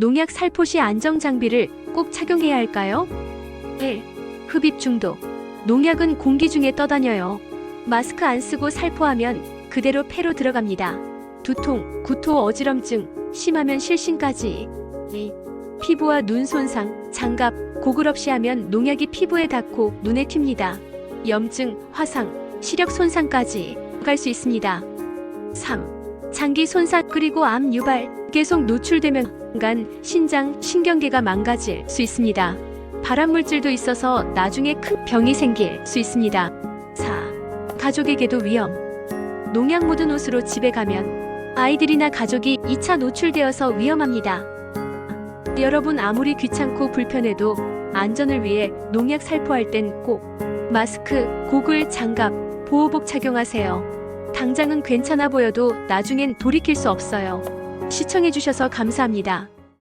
농약 살포시 안정 장비를 꼭 착용해야 할까요? 1. 흡입 중독. 농약은 공기 중에 떠다녀요. 마스크 안 쓰고 살포하면 그대로 폐로 들어갑니다. 두통, 구토, 어지럼증, 심하면 실신까지. 2. 피부와 눈 손상, 장갑, 고글 없이 하면 농약이 피부에 닿고 눈에 튑니다. 염증, 화상, 시력 손상까지 갈 수 있습니다. 3. 장기 손상 그리고 암 유발 계속 노출되면 간, 신장, 신경계가 망가질 수 있습니다. 발암 물질도 있어서 나중에 큰 병이 생길 수 있습니다. 4. 가족에게도 위험. 농약 묻은 옷으로 집에 가면 아이들이나 가족이 2차 노출되어서 위험합니다. 여러분 아무리 귀찮고 불편해도 안전을 위해 농약 살포할 땐 꼭 마스크, 고글, 장갑, 보호복 착용하세요. 당장은 괜찮아 보여도 나중엔 돌이킬 수 없어요. 시청해주셔서 감사합니다.